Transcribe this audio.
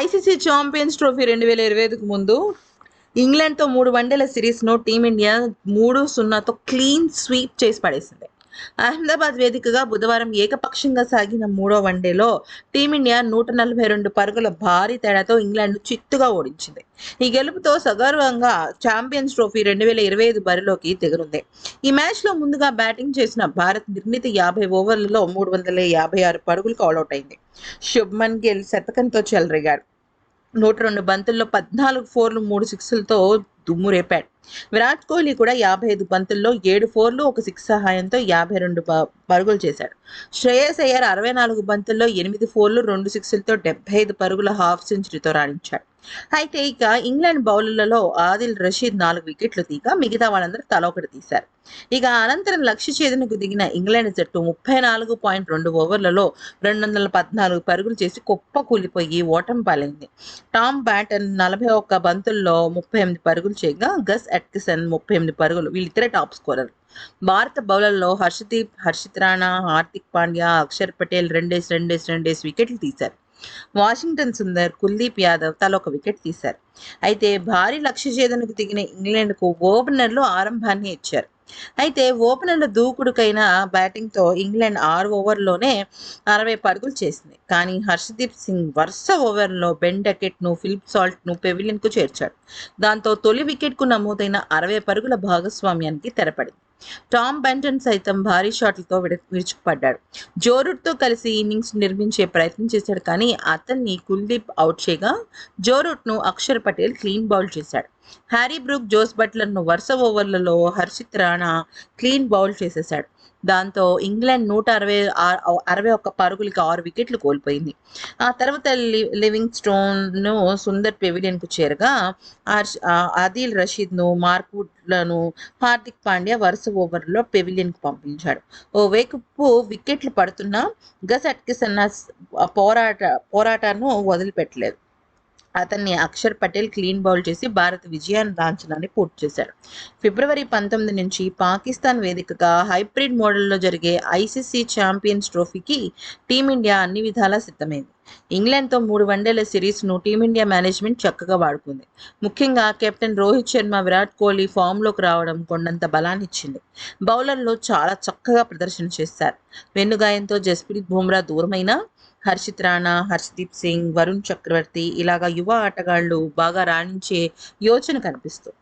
ICC champions trophy రెండు వేల ఇరవై ఐదుకు ముందు ఇంగ్లాండ్తో మూడు వన్డేల సిరీస్ను టీమిండియా మూడు సున్నాతో క్లీన్ స్వీప్ చేసి పడేసింది. అహ్మదాబాద్ వేదికగా బుధవారం ఏకపక్షంగా సాగిన మూడో వన్డేలో టీమిండియా నూట నలభై రెండు పరుగుల భారీ తేడాతో ఇంగ్లాండ్ను చిత్తుగా ఓడించింది. ఈ గెలుపుతో సగర్వంగా ఛాంపియన్స్ ట్రోఫీ రెండు వేల ఇరవై ఐదు బరిలోకి దిగనుంది ఈ మ్యాచ్లో ముందుగా బ్యాటింగ్ చేసిన భారత్ నిర్ణీత యాభై ఓవర్లలో మూడు వందల యాభై ఆరు పరుగులకు ఆల్అౌట్ అయింది. శుభ్మన్ గిల్ శతకంతో చెలరేగాడు. నూట రెండు బంతుల్లో పద్నాలుగు ఫోర్లు మూడు సిక్స్లతో దుమ్మురేపాడు విరాట్ కోహ్లీ కూడా యాభై ఐదు బంతుల్లో ఏడు ఫోర్లు ఒక సిక్స్ సహాయంతో యాభై రెండు పరుగులు చేశాడు. శ్రేయస్ అయ్యర్ అరవై నాలుగు బంతుల్లో ఎనిమిది ఫోర్లు రెండు సిక్స్లతో డెబ్బై ఐదు పరుగుల హాఫ్ సెంచరీతో రాణించాడు. అయితే ఇక ఇంగ్లాండ్ బౌలర్లలో ఆదిల్ రషీద్ నాలుగు వికెట్లు తీగా మిగతా వాళ్ళందరూ తల ఒకటి తీశారు. ఇక అనంతరం లక్ష్య ఛేదనకు దిగిన ఇంగ్లాండ్ జట్టు ముప్పై నాలుగు పాయింట్ రెండు ఓవర్లలో రెండు వందల పద్నాలుగు పరుగులు చేసి కుప్ప కూలిపోయి ఓటమి పాలైంది. టామ్ బ్యాటన్ నలభై ఒక్క బంతుల్లో ముప్పై ఎనిమిది పరుగులు చేయగా గస్ అట్కిసన్ ముప్పై ఎనిమిది పరుగులు. వీళ్ళిద్దరే టాప్ స్కోరర్. భారత బౌలర్లో హర్షదీప్ హర్షిత్ రాణా హార్దిక్ పాండ్యా అక్షర్ పటేల్ రెండేసి రెండేసి రెండేసి వికెట్లు తీశారు. వాషింగ్టన్ సుందర్ కుల్దీప్ యాదవ్ తల ఒక వికెట్ తీశారు. అయితే భారీ లక్ష్య ఛేదనకు దిగిన ఇంగ్లాండ్కు ఓపెనర్లు ఆరంభాన్ని ఇచ్చారు. అయితే ఓపెనర్ల దూకుడుకైన బ్యాటింగ్తో ఇంగ్లాండ్ ఆరు ఓవర్లోనే అరవై పరుగులు చేసింది. కానీ హర్షదీప్ సింగ్ వరుస ఓవర్లో బెన్ డకెట్ను ఫిలిప్ సాల్ట్ను పెవిలియన్కు చేర్చాడు. దాంతో తొలి వికెట్కు నమోదైన అరవై పరుగుల భాగస్వామ్యానికి తెరపడింది. టామ్ బెంటన్ సైతం భారీ షాట్లతో విడ విరుచుకుపడ్డాడు. జోరూట్తో కలిసి ఇన్నింగ్స్ నిర్మించే ప్రయత్నం చేశాడు కానీ అతన్ని కుల్దీప్ అవుట్ చేయగా జోరూట్ను అక్షర్ పటేల్ క్లీన్ బౌల్ చేశాడు. హ్యారీ బ్రూక్ జోస్ బట్లర్ను వరుస ఓవర్లలో హర్షిత్ రాణా క్లీన్ బౌల్ చేసేశాడు. దాంతో ఇంగ్లాండ్ నూట అరవై అరవై ఒక్క పరుగులకి ఆరు వికెట్లు కోల్పోయింది. ఆ తర్వాత లి- లివింగ్ స్టోన్ను సుందర్ పెవిలియన్కు చేరగా ఆదిల్ రషీద్ను మార్కుడ్లను హార్దిక్ పాండ్యా వరుస ఓవర్లో పెవిలియన్కు పంపించాడు. ఓ వేకుపు వికెట్లు పడుతున్నా గస్ అట్కిసన్న పోరాట పోరాటాన్ని వదిలిపెట్టలేదు. అతన్ని అక్షర్ పటేల్ క్లీన్ బౌల్ చేసి భారత్ విజయాన్ని లాంఛనాన్ని పూర్తి చేశాడు ఫిబ్రవరి పంతొమ్మిది నుంచి పాకిస్తాన్ వేదికగా హైబ్రిడ్ మోడల్లో జరిగే ఐసీసీ ఛాంపియన్స్ ట్రోఫీకి టీమిండియా అన్ని విధాలా సిద్ధమైంది. ఇంగ్లాండ్తో మూడు వన్డేల సిరీస్ను టీమిండియా మేనేజ్మెంట్ చక్కగా వాడుకుంది. ముఖ్యంగా కెప్టెన్ రోహిత్ శర్మ విరాట్ కోహ్లీ ఫామ్లోకి రావడం కొండంత బలాన్ని ఇచ్చింది. బౌలర్లు చాలా చక్కగా ప్రదర్శన చేశారు. వెన్నుగాయంతో జస్ప్రీత్ బుమ్రా దూరమైనా హర్షిత్ రాణా హర్షదీప్ సింగ్ వరుణ్ చక్రవర్తి ఇలాగా యువ ఆటగాళ్ళు బాగా రాణించే యోచన కనిపిస్తుంది